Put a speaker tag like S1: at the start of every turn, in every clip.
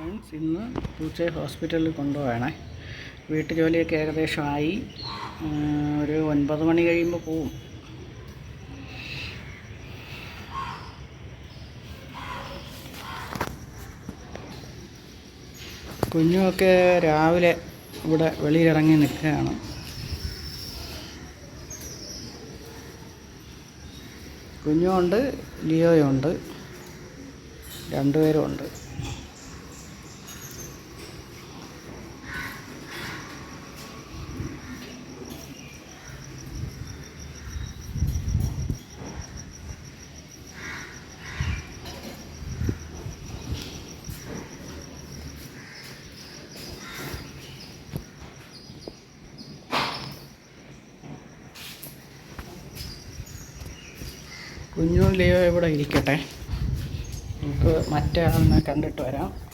S1: Friends ഇന്ന് പൂച്ചയെ ഹോസ്പിറ്റലിൽ കൊണ്ടുപോകണേ. വീട്ടു ജോലിയൊക്കെ ഏകദേശം ഒരു ഒൻപത് മണി കഴിയുമ്പോൾ പോവും. കുഞ്ഞുമൊക്കെ രാവിലെ ഇവിടെ വെളിയിലിറങ്ങി നിൽക്കുകയാണ്. കുഞ്ഞുമുണ്ട് ലിയോയുണ്ട് രണ്ടുപേരും ഉണ്ട് കുഞ്ഞു ലിയോ ഇവിടെ ഇരിക്കട്ടെ. നമുക്ക് മറ്റേ കണ്ടിട്ട് വരാം.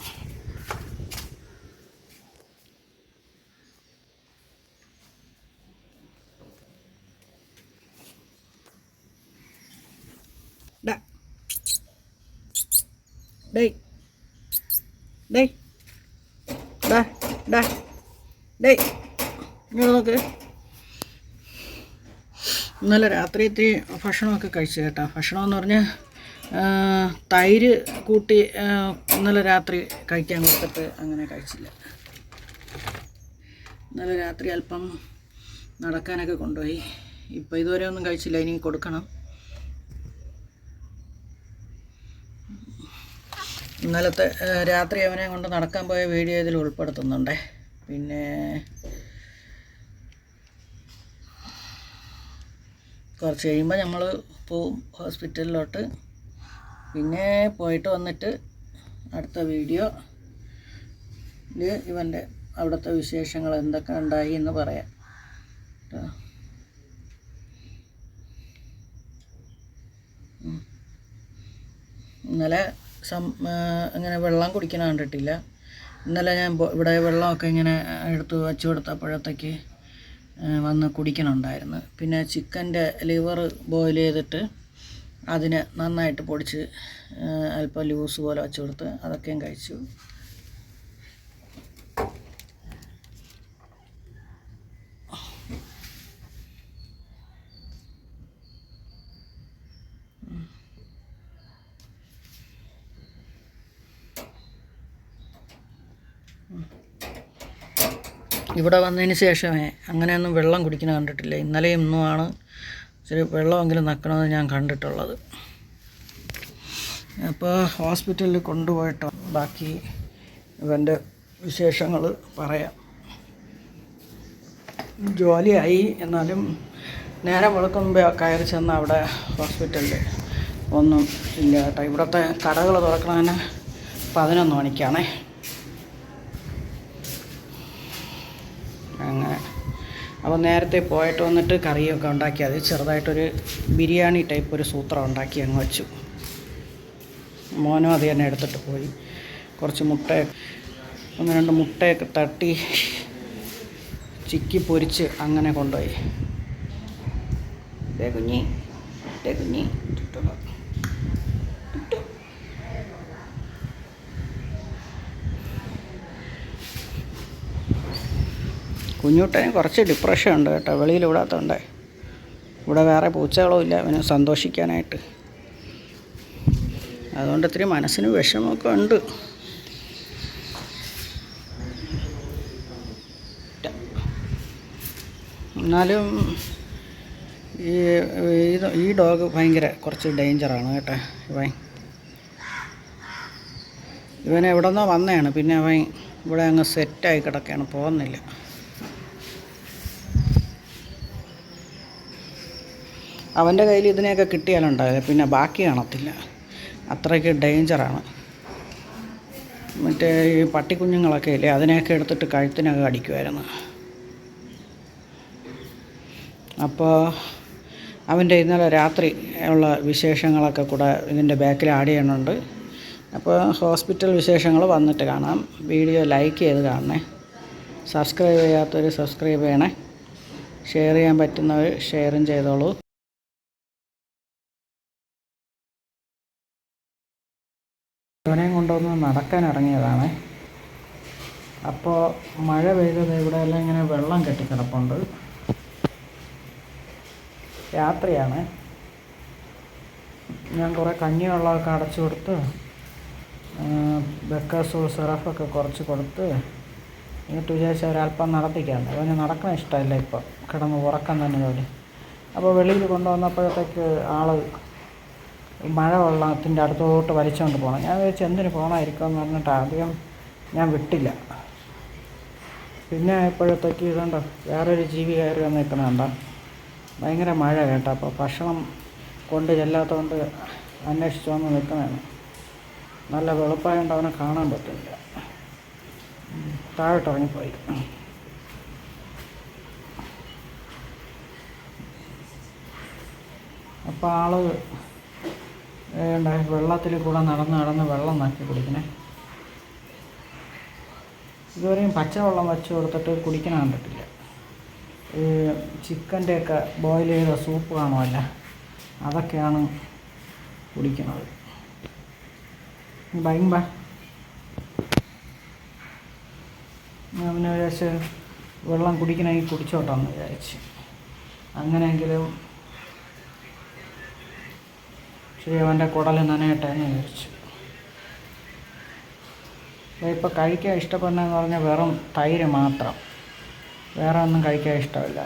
S1: ഡേ. ഡേയ്. ഡാ. ഡാ. ഡേയ്. ഇങ്ങോട്ട് നോക്ക്. ഇന്നലെ രാത്രി ഇത്തിരി ഭക്ഷണമൊക്കെ കഴിച്ചു കേട്ടോ. ഭക്ഷണം എന്ന് പറഞ്ഞാൽ തൈര് കൂട്ടി ഇന്നലെ രാത്രി കഴിക്കാൻ കൊടുത്തിട്ട് അങ്ങനെ കഴിച്ചില്ല. ഇന്നലെ രാത്രി അല്പം നടക്കാനൊക്കെ കൊണ്ടുപോയി. ഇപ്പോൾ ഇതുവരെ ഒന്നും കഴിച്ചില്ല ഇനി കൊടുക്കണം. ഇന്നലത്തെ രാത്രി അവനെ കൊണ്ട് നടക്കാൻ പോയ വീഡിയോ ഇതിൽ ഉൾപ്പെടുത്തുന്നുണ്ടേ. പിന്നെ കുറച്ച് കഴിയുമ്പോൾ നമ്മൾ പോവും ഹോസ്പിറ്റലിലോട്ട്. പിന്നെ പോയിട്ട് വന്നിട്ട് അടുത്ത വീഡിയോ ഇവന്റെ അവിടുത്തെ വിശേഷങ്ങൾ എന്തൊക്കെ ഉണ്ടായി എന്ന് പറയാം. കേട്ടോ. ഇന്നലെ സം ഇങ്ങനെ വെള്ളം കുടിക്കണ കണ്ടിട്ടില്ല. ഇന്നലെ ഞാൻ ഇവിടെ വെള്ളമൊക്കെ ഇങ്ങനെ എടുത്ത് വച്ചു കൊടുത്തപ്പോഴത്തേക്ക് വന്ന് കുടിക്കണുണ്ടായിരുന്നു. പിന്നെ ചിക്കന്റെ ലിവർ ബോയിൽ ചെയ്തിട്ട് അതിനെ നന്നായിട്ട് പൊടിച്ച് അല്പം ലൂസ് പോലെ വെച്ച് കൊടുത്ത് അതൊക്കെയും കഴിച്ചു. ഇവിടെ വന്നതിന് ശേഷമേ അങ്ങനെയൊന്നും വെള്ളം കുടിക്കുന്ന കണ്ടിട്ടില്ല. ഇന്നലെയും ഇന്നുമാണ് ഇച്ചിരി വെള്ളമെങ്കിലും നക്കണമെന്ന് ഞാൻ കണ്ടിട്ടുള്ളത്. അപ്പോൾ ഹോസ്പിറ്റലിൽ കൊണ്ടുപോയിട്ട് ബാക്കി ഇവന്റെ വിശേഷങ്ങൾ പറയാം. ജോലിയായി എന്നാലും നേരെ വെളുക്കുമ്പോൾ കയറി ചെന്ന് അവിടെ ഹോസ്പിറ്റലിൽ ഒന്നും ഇല്ല കേട്ടോ ഇവിടുത്തെ കടകൾ തുറക്കണതിന് പതിനൊന്ന് മണിക്കാണേ. അങ്ങനെ. അപ്പോൾ നേരത്തെ പോയിട്ട് വന്നിട്ട് കറിയൊക്കെ ഉണ്ടാക്കി. അത് ചെറുതായിട്ടൊരു ബിരിയാണി ടൈപ്പ് ഒരു സൂത്രം ഉണ്ടാക്കി അങ്ങ് വെച്ചു. മോനും അത് തന്നെ എടുത്തിട്ട് പോയി. കുറച്ച് മുട്ട ഒന്ന് രണ്ട് മുട്ടയൊക്കെ തട്ടി ചിക്കി പൊരിച്ച് അങ്ങനെ കൊണ്ടുപോയി. കുഞ്ഞി കുഞ്ഞി. കുഞ്ഞുട്ടന് കുറച്ച് ഡിപ്രഷൻ ഉണ്ട് കേട്ടോ. വെളിയിൽ വിടാത്തതുകൊണ്ട് ഇവിടെ വേറെ പൂച്ചകളും ഇല്ല. അവന് സന്തോഷിക്കാനായിട്ട്. അതുകൊണ്ട് ഇത്തിരി മനസ്സിന് വിഷമമൊക്കെ ഉണ്ട്. എന്നാലും ഈ ഈ ഡോഗ് ഭയങ്കര കുറച്ച് ഡേഞ്ചറാണ് കേട്ടോ ഇവൻ. ഇവൻ എവിടെ നിന്നോ വന്നതാണ്. പിന്നെ അവൻ ഇവിടെ അങ്ങ് സെറ്റായി കിടക്കുകയാണ്. പോകുന്നില്ല. അവന്റെ കയ്യിൽ ഇതിനെയൊക്കെ കിട്ടിയാലുണ്ടാവില്ല. പിന്നെ ബാക്കി കാണത്തില്ല. അത്രയ്ക്ക് ഡേഞ്ചറാണ്. മറ്റേ ഈ പട്ടിക്കുഞ്ഞുങ്ങളൊക്കെ ഇല്ലേ അതിനെയൊക്കെ എടുത്തിട്ട് കഴുത്തിനൊക്കെ അടിക്കുമായിരുന്നു അപ്പോൾ അവന്റെ ഇന്നലെ രാത്രി ഉള്ള വിശേഷങ്ങളൊക്കെ കൂടെ ഇതിന്റെ ബാക്കിൽ ആഡ് ചെയ്യണുണ്ട് അപ്പോൾ ഹോസ്പിറ്റൽ വിശേഷങ്ങൾ വന്നിട്ട് കാണാം. വീഡിയോ ലൈക്ക് ചെയ്ത് കാണണേ. സബ്സ്ക്രൈബ് ചെയ്യാത്തവർ സബ്സ്ക്രൈബ് ചെയ്യണേ. ഷെയർ ചെയ്യാൻ പറ്റുന്നവർ ഷെയറും ചെയ്തോളൂ. ഇവനെയും കൊണ്ടുവന്ന് നടക്കാൻ ഇറങ്ങിയതാണ്. അപ്പോൾ മഴ പെയ്തത് ഇവിടെ എല്ലാം ഇങ്ങനെ വെള്ളം കെട്ടിക്കിടപ്പുണ്ട് രാത്രിയാണ്. ഞാൻ കുറേ കഞ്ഞിവെള്ളമൊക്കെ അടച്ചു കൊടുത്ത് ബെക്കസൂൾ സിറഫൊക്കെ കുറച്ച് കൊടുത്ത് എന്നിട്ട് വിചാരിച്ച ഒരല്പം നടത്തിക്കാണ് അവന് നടക്കാൻ ഇഷ്ടമല്ല ഇപ്പം. കിടന്ന് ഉറക്കം തന്നെ ജോലി. അപ്പോൾ വെളിയിൽ കൊണ്ടുവന്നപ്പോഴത്തേക്ക് ആൾ മഴ വെള്ളത്തിന്റെ അടുത്തോട്ട് വലിച്ചുകൊണ്ട് പോകണം ഞാൻ വിചാരിച്ചു എന്തിന് പോകണമായിരിക്കും എന്ന് പറഞ്ഞിട്ട് ആദ്യം ഞാൻ വിട്ടില്ല. പിന്നെ ഇപ്പോഴത്തേക്ക് ഇതുണ്ടോ വേറൊരു ജീവി കയറി വന്ന് നിൽക്കുന്നുണ്ട് ഭയങ്കര മഴ കേട്ടോ അപ്പോൾ ഭക്ഷണം കൊണ്ട് ചെല്ലാത്തതുകൊണ്ട് അന്വേഷിച്ചു വന്ന് നിൽക്കുന്നതാണ്. നല്ല വെളുപ്പായതുകൊണ്ട് അവനെ കാണാൻ പറ്റില്ല. താഴോട്ടിറങ്ങിപ്പോയി അപ്പോൾ ആൾ വേണ്ട വെള്ളത്തിൽ കൂടെ നടന്ന് നടന്ന് വെള്ളം നക്കി കുടിക്കണേ. ഇതുവരെയും പച്ചവെള്ളം വെച്ച് കൊടുത്തിട്ട് കുടിക്കണ കണ്ടിട്ടില്ല. ചിക്കന്റെയൊക്കെ ബോയിൽ ചെയ്ത സൂപ്പ് കാണുമല്ല അതൊക്കെയാണ് കുടിക്കുന്നത് ഭയങ്ക ഞാൻ പിന്നെ വിചാരിച്ച് വെള്ളം കുടിക്കണമെങ്കിൽ കുടിച്ചോട്ടെന്ന് വിചാരിച്ച്. അങ്ങനെയെങ്കിലും ശരി അവന്റെ നനയട്ടെ എന്ന് വിചാരിച്ചു. ഇപ്പോൾ കഴിക്കാൻ ഇഷ്ടപ്പെടുന്നതെന്ന് പറഞ്ഞാൽ വെറും തൈര് മാത്രം. വേറെ ഒന്നും കഴിക്കാൻ ഇഷ്ടമില്ല.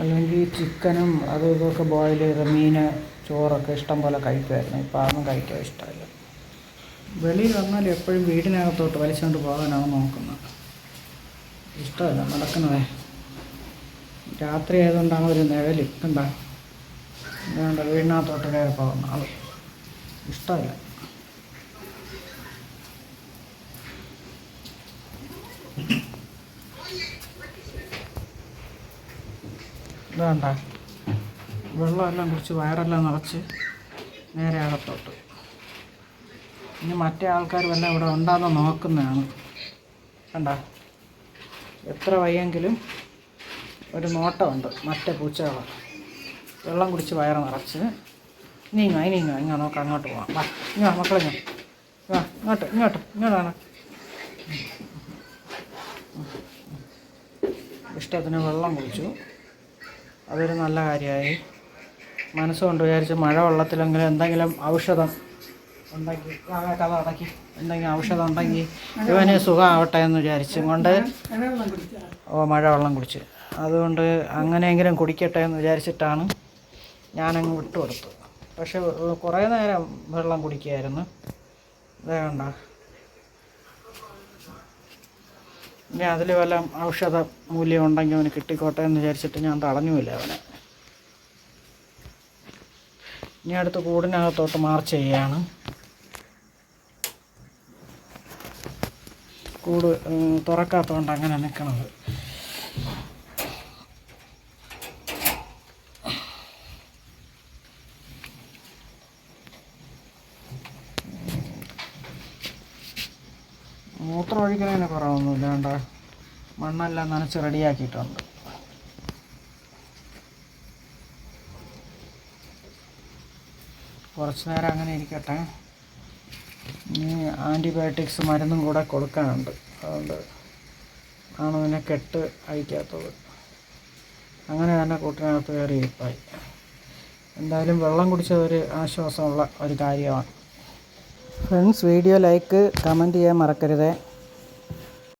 S1: അല്ലെങ്കിൽ ചിക്കനും അതും ഇതൊക്കെ ബോയിൽ ചെയ്ത മീൻ ചോറൊക്കെ ഇഷ്ടം പോലെ കഴിക്കുമായിരുന്നു ഇപ്പോൾ അതൊന്നും കഴിക്കാൻ ഇഷ്ടമില്ല. വെളിയിൽ വന്നാൽ എപ്പോഴും വീടിനകത്തോട്ട് വലിച്ചുകൊണ്ട് പോകാനാണ് നോക്കുന്നത്. ഇഷ്ടമല്ല നടക്കുന്നതേ രാത്രി ആയതുകൊണ്ടാണ് ഒരു നിഴൽ കണ്ട വേണ്ട വീടിനകത്തോട്ട് പോകുന്ന ആൾ ഇഷ്ടമല്ല. വേണ്ട വെള്ളമെല്ലാം കുടിച്ച് വയറെല്ലാം നിറച്ച് നേരെ അകത്തോട്ട്. ഇനി മറ്റേ ആൾക്കാർ വല്ല ഇവിടെ ഉണ്ടാകുന്ന നോക്കുന്നതാണ്. കണ്ട? എത്ര വയ്യെങ്കിലും ഒരു നോട്ടമുണ്ട്. മറ്റേ പൂച്ചകൾ വെള്ളം കുടിച്ച് വയറ് നിറച്ച്. നീങ്ങാ നീങ്ങാ ഇങ്ങനെ നോക്കാം അങ്ങോട്ട് പോവാം. വാ ഇങ്ങാ മക്കളെ ഞാൻ വാ. ഇങ്ങോട്ട് ഇങ്ങോട്ട് ഇങ്ങോട്ടാണ് ഇഷ്ടത്തിന് വെള്ളം കുടിച്ചു. അതൊരു നല്ല കാര്യമായി. മനസ്സുകൊണ്ട് വിചാരിച്ച് മഴ വെള്ളത്തിലെങ്കിലും എന്തെങ്കിലും ഔഷധം ഉണ്ടെങ്കിൽ കഥ അടക്കി. എന്തെങ്കിലും ഔഷധം ഉണ്ടെങ്കിൽ ഇവന് സുഖമാവട്ടെ എന്ന് വിചാരിച്ചും കൊണ്ട് ഓ മഴ വെള്ളം കുടിച്ച്. അതുകൊണ്ട് അങ്ങനെയെങ്കിലും കുടിക്കട്ടെ എന്ന് വിചാരിച്ചിട്ടാണ് ഞാനങ്ങ് വിട്ടുകൊടുത്തു പക്ഷെ കുറേ നേരം വെള്ളം കുടിക്കുകയായിരുന്നു. വേണ്ട ഇനി അതിൽ വല്ല ഔഷധ മൂല്യം ഉണ്ടെങ്കിൽ അവന് കിട്ടിക്കോട്ടെ എന്ന് വിചാരിച്ചിട്ട് ഞാൻ തടഞ്ഞുമില്ല അവനെ. ഇനി അടുത്ത് കൂടിനകത്തോട്ട് മാർച്ച് ചെയ്യുകയാണ്. കൂട് തുറക്കാത്തതുകൊണ്ട് അങ്ങനെ നിൽക്കണത് മൂത്രം ഒഴിക്കുന്നതിന് കുറവൊന്നുമില്ല വേണ്ട മണ്ണെല്ലാം നനച്ച് റെഡിയാക്കിയിട്ടുണ്ട്. കുറച്ച് നേരം അങ്ങനെ ഇരിക്കട്ടെ. ആന്റിബയോട്ടിക്സ് മരുന്നും കൂടെ കൊടുക്കാനുണ്ട്. അതുകൊണ്ട് ആണ് പിന്നെ കെട്ട് അഴിക്കാത്തത്. അങ്ങനെ തന്നെ കൂട്ടിനകത്ത് കയറി ഇരിപ്പായി. എന്തായാലും വെള്ളം കുടിച്ചത് ഒരു ആശ്വാസമുള്ള ഒരു കാര്യമാണ്. ഫ്രണ്ട്സ് വീഡിയോ ലൈക്ക് കമന്റ് ചെയ്യാൻ മറക്കരുതേ.